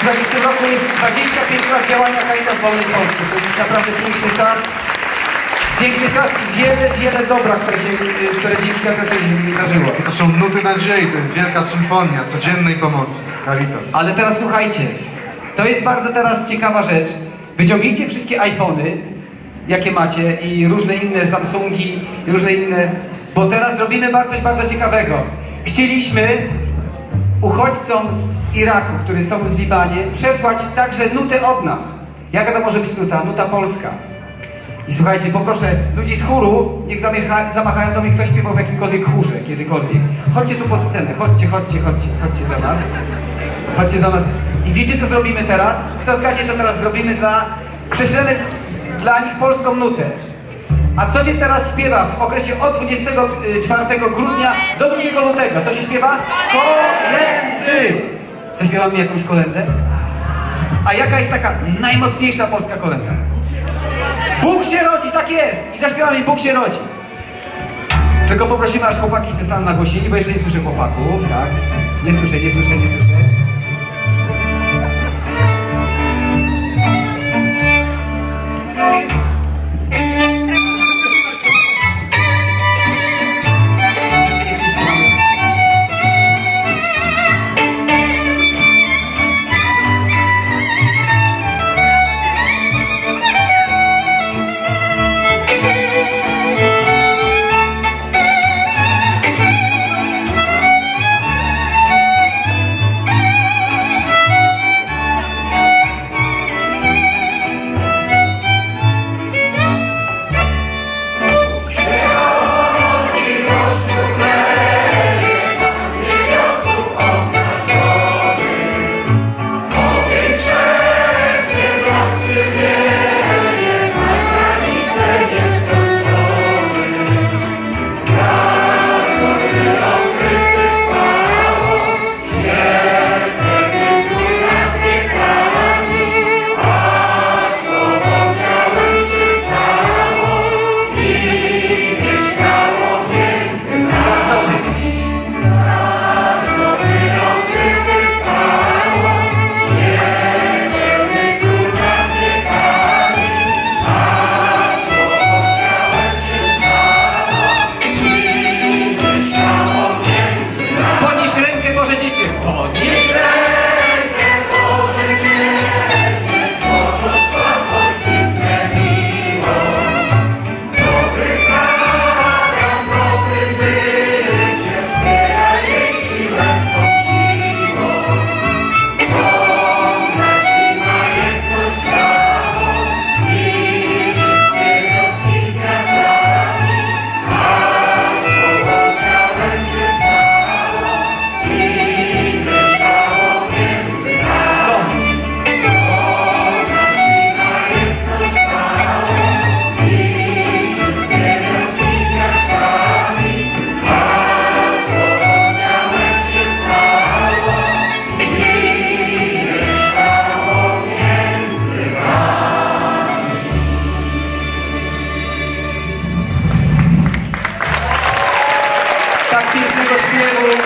Słuchajcie, w tym roku jest 25 lat działania Caritas w Wolnej Polsce. To jest naprawdę piękny czas. Piękny czas i wiele, wiele dobra, które, się, które dzięki Caritasowi się wydarzyło. To są nuty nadziei, to jest wielka symfonia codziennej pomocy. Caritas. Ale teraz słuchajcie, to jest bardzo teraz ciekawa rzecz. Wyciągnijcie wszystkie iPhony, jakie macie i różne inne Samsungi i różne inne, bo teraz robimy coś bardzo ciekawego. Chcieliśmy uchodźcom z Iraku, którzy są w Libanie, przesłać także nutę od nas. Jaka to może być nuta? Nuta polska. I słuchajcie, poproszę ludzi z chóru, niech zamachają do mnie, kto śpiewał w jakimkolwiek chórze, kiedykolwiek. Chodźcie tu pod scenę, chodźcie, chodźcie, chodźcie, chodźcie do nas. Chodźcie do nas. I wiecie, co zrobimy teraz? Kto zgadnie, co teraz zrobimy dla... Prześlemy dla nich polską nutę. A co się teraz śpiewa w okresie od 24 grudnia do 2 lutego? Co się śpiewa? Kolendy! Zaśpiewamy jakąś kolendę? A jaka jest taka najmocniejsza polska kolenda? Bóg się rodzi, tak jest! I zaśpiewamy Bóg się rodzi. Tylko poprosimy, aż chłopaki zostaną nagłośnieni, bo jeszcze nie słyszę chłopaków, tak? Nie słyszę, nie słyszę, nie słyszę. Śpiewu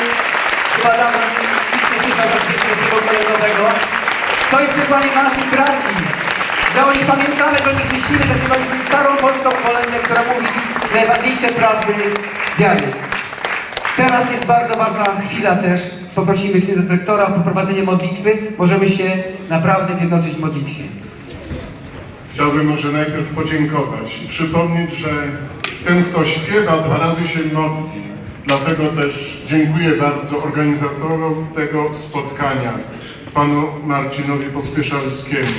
chyba dawno nikt nie słyszał pięknego śpiewu kolędowego. To jest wysłanie dla naszych braci, że o nich pamiętamy, że o nich myślimy, zaśpiewaliśmy starą polską kolędę, która mówi najważniejsze prawdy wiary. Teraz jest bardzo ważna chwila też. Poprosimy księdza dyrektora o poprowadzenie modlitwy. Możemy się naprawdę zjednoczyć w modlitwie. Chciałbym może najpierw podziękować i przypomnieć, że ten, kto śpiewa, dwa razy się modli. Dlatego też dziękuję bardzo organizatorom tego spotkania, panu Marcinowi Pospieszalskiemu.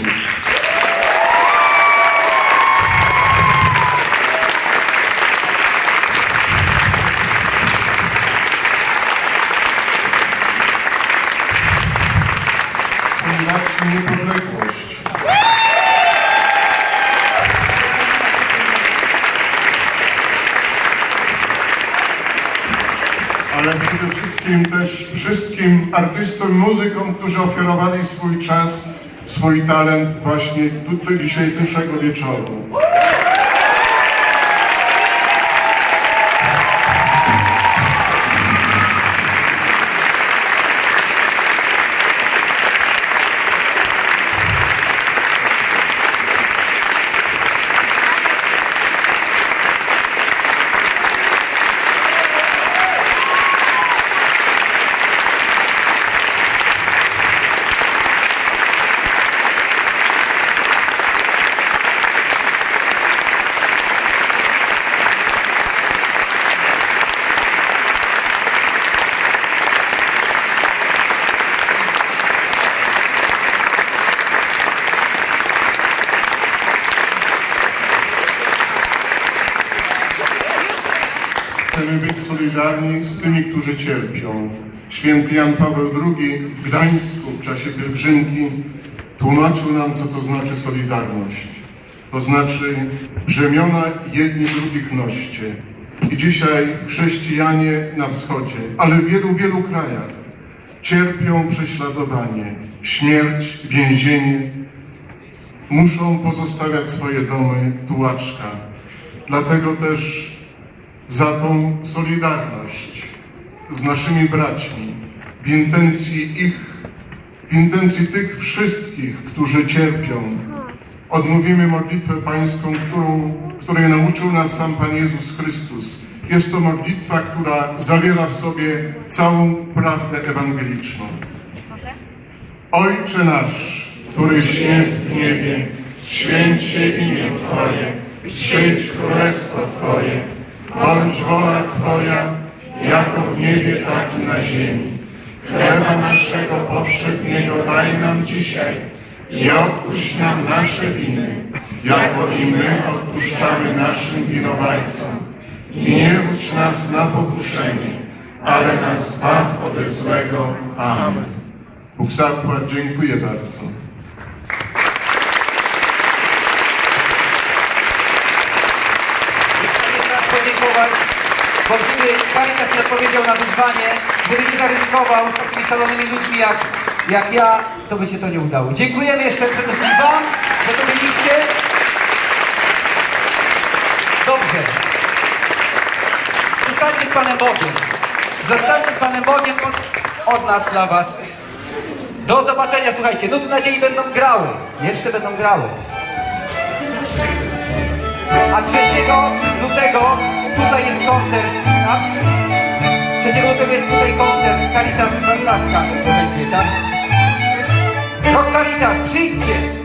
Ale przede wszystkim też wszystkim artystom, muzykom, którzy ofiarowali swój czas, swój talent właśnie tutaj dzisiejszego wieczoru. Być solidarni z tymi, którzy cierpią. Święty Jan Paweł II w Gdańsku w czasie pielgrzymki tłumaczył nam, co to znaczy solidarność. To znaczy brzemiona jedni drugich noście. I dzisiaj chrześcijanie na wschodzie, ale w wielu, wielu krajach cierpią prześladowanie, śmierć, więzienie, muszą pozostawiać swoje domy tułaczka. Dlatego też za tą solidarność z naszymi braćmi w intencji ich, w intencji tych wszystkich, którzy cierpią, odmówimy modlitwę pańską, którą, której nauczył nas sam Pan Jezus Chrystus. Jest to modlitwa, która zawiera w sobie całą prawdę ewangeliczną. Ojcze nasz, któryś jest w niebie, święć się imię Twoje, przyjdź królestwo Twoje, bądź wola Twoja, jako w niebie, tak i na ziemi. Chleba naszego powszedniego daj nam dzisiaj i odpuść nam nasze winy, jako i my odpuszczamy naszym winowajcom. I nie wódź nas na pokuszenie, ale nas zbaw ode złego. Amen. Bóg dziękuję bardzo. Podziękować, bo gdyby Caritas nie odpowiedział na wyzwanie, gdyby nie zaryzykował z takimi szalonymi ludźmi jak, jak ja, to by się to nie udało. Dziękujemy jeszcze przede wszystkim Wam, że to byliście. Dobrze. Zostańcie z Panem Bogiem. Zostańcie z Panem Bogiem od, od nas dla Was. Do zobaczenia, słuchajcie, nuty nadziei będą grały. Jeszcze będą grały. A 3 lutego tutaj jest koncert, tak? 3 lutego jest tutaj koncert Caritas Warszawska będzie, tak? Rok Caritas, przyjdźcie!